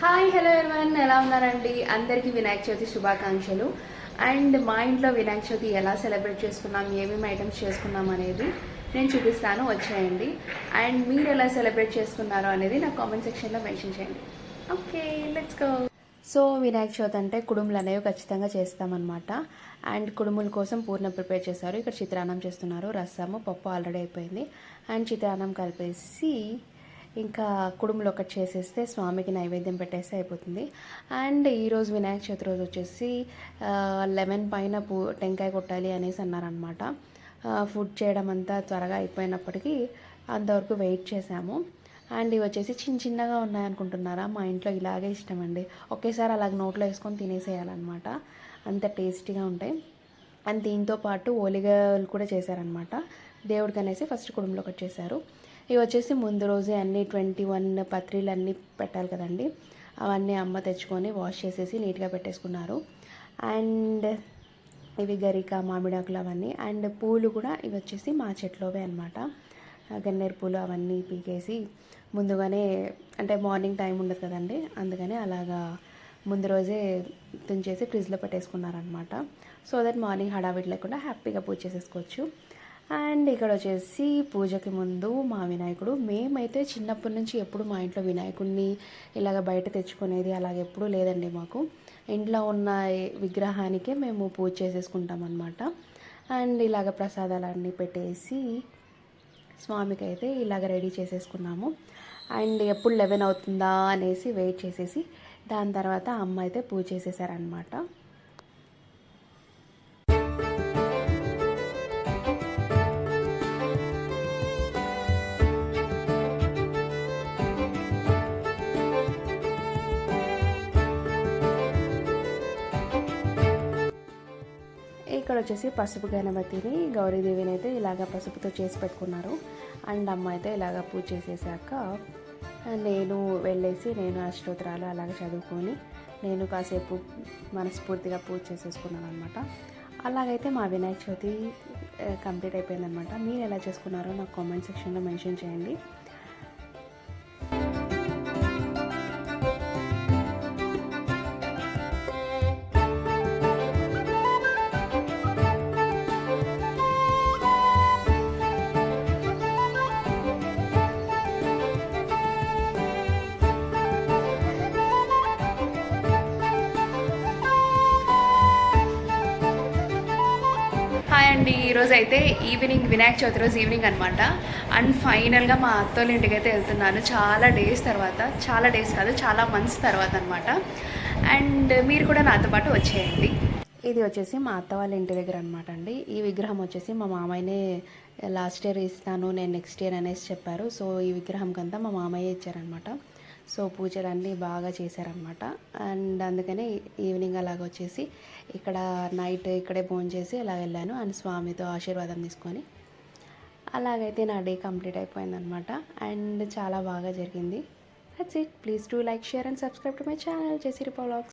Hi hello everyone ఎలా ఉన్నారండి? అందరికీ వినాయక చవితి శుభాకాంక్షలు. అండ్ మా ఇంట్లో వినాయక చవితి ఎలా సెలబ్రేట్ చేసుకున్నాం ఏమేమి ఐటమ్స్ చేసుకున్నాం అనేది నేను చూపిస్తాను. వచ్చేయండి. అండ్ మీరు ఎలా సెలబ్రేట్ చేసుకున్నారో అనేది నాకు కామెంట్ సెక్షన్లో మెన్షన్ చేయండి. Okay let's go so Vinayaka Chavithi అంటే కుడుములు అనేవి ఖచ్చితంగా చేస్తామన్నమాట. అండ్ కుడుముల కోసం పూర్ణ ప్రిపేర్ చేశారు. ఇక్కడ చిత్రాన్నం చేస్తున్నారు. రసము పప్పు ఆల్రెడీ అయిపోయింది. అండ్ చిత్రాన్నం కలిపేసి ఇంకా కుడుములు ఒకటి చేసేస్తే స్వామికి నైవేద్యం పెట్టేస్తే అయిపోతుంది. అండ్ ఈరోజు వినాయక చవితి రోజు వచ్చేసి లెమన్ పైన పూ టెంకాయ కొట్టాలి అనేసి అన్నారనమాట ఫుడ్ చేయడం అంతా త్వరగా అయిపోయినప్పటికీ అంతవరకు వెయిట్ చేసాము అండ్ ఇవి వచ్చేసి చిన్న చిన్నగా ఉన్నాయనుకుంటున్నారా? మా ఇంట్లో ఇలాగే ఇష్టం అండి ఒకేసారి అలాగ నోట్లో వేసుకొని తినేసేయాలన్నమాట. అంత టేస్టీగా ఉంటాయి. అండ్ దీంతో పాటు ఓలిగలు కూడా చేశారనమాట దేవుడికి అనేసి ఫస్ట్ కుటుంబంలో ఒకటి చేశారు. ఇవి వచ్చేసి ముందు రోజే అన్ని ట్వంటీ వన్ పత్రిలన్నీ పెట్టాలి కదండి. అవన్నీ అమ్మ తెచ్చుకొని వాష్ చేసేసి నీట్గా పెట్టేసుకున్నారు. అండ్ ఇవి గరిక మామిడాకులు అవన్నీ. అండ్ పూలు కూడా ఇవి వచ్చేసి మా చెట్లోవే అనమాట గన్నేరు పూలు అవన్నీ పీకేసి ముందుగానే అంటే మార్నింగ్ టైం ఉండదు కదండి. అందుకని అలాగా ముందు రోజే తుంచేసి ఫ్రిడ్జ్లో పెట్టేసుకున్నారనమాట సో దట్ మార్నింగ్ హడావిడి లేకుండా హ్యాపీగా పూజ చేసేసుకోవచ్చు. అండ్ ఇక్కడ వచ్చేసి పూజకి ముందు మా వినాయకుడు మేమైతే చిన్నప్పటి నుంచి ఎప్పుడు మా ఇంట్లో వినాయకుడిని ఇలాగ బయట తెచ్చుకునేది అలాగ ఎప్పుడూ లేదండి మాకు. ఇంట్లో ఉన్న విగ్రహానికే మేము పూజ చేసేసుకుంటాం అనమాట అండ్ ఇలాగ ప్రసాదాలన్నీ పెట్టేసి స్వామికి అయితే ఇలాగ రెడీ చేసేసుకున్నాము. అండ్ ఎప్పుడు లెవెన్ అవుతుందా అనేసి వెయిట్ చేసేసి దాని తర్వాత అమ్మ అయితే పూజ చేసేసారనమాట ఇక్కడ వచ్చేసి పసుపు గణపతిని గౌరీదేవిని అయితే ఇలాగ పసుపుతో చేసి పెట్టుకున్నారు. అండ్ అమ్మ అయితే ఇలాగ పూజ చేసేసాక నేను వెళ్ళేసి నేను అష్టోత్తరాలు అలాగ చదువుకొని నేను కాసేపు మనస్ఫూర్తిగా పూజ చేసేసుకున్నాను అనమాట అలాగైతే మా వినాయక చవితి కంప్లీట్ అయిపోయిందనమాట మీరు ఎలా చేసుకున్నారో నాకు కామెంట్ సెక్షన్లో మెన్షన్ చేయండి. అండి ఈరోజు అయితే ఈవినింగ్ వినాయక చవితి రోజు ఈవినింగ్ అనమాట అండ్ ఫైనల్గా మా అత్తోళ్ళ ఇంటికి అయితే వెళ్తున్నాను. చాలా డేస్ తర్వాత చాలా డేస్ కాదు చాలా మంత్స్ తర్వాత అనమాట అండ్ మీరు కూడా నాతో పాటు వచ్చేయండి. ఇది వచ్చేసి మా అత్త వాళ్ళ ఇంటి దగ్గర అనమాట అండి. ఈ విగ్రహం వచ్చేసి మా మామయ్యనే లాస్ట్ ఇయర్ ఇస్తాను నేను నెక్స్ట్ ఇయర్ అనేసి చెప్పారు. సో ఈ విగ్రహం కంతా మా మామయ్య ఇచ్చారనమాట సో పూజలు అన్నీ బాగా చేశారనమాట అండ్ అందుకనే ఈవినింగ్ అలాగ వచ్చేసి ఇక్కడ నైట్ ఇక్కడే భోజనం చేసి అలా వెళ్ళాను. అండ్ స్వామితో ఆశీర్వాదం తీసుకొని అలాగైతే నా డే కంప్లీట్ అయిపోయిందనమాట అండ్ చాలా బాగా జరిగింది. That's it please do like share and subscribe to my channel చేసి రిపోలాగ్స్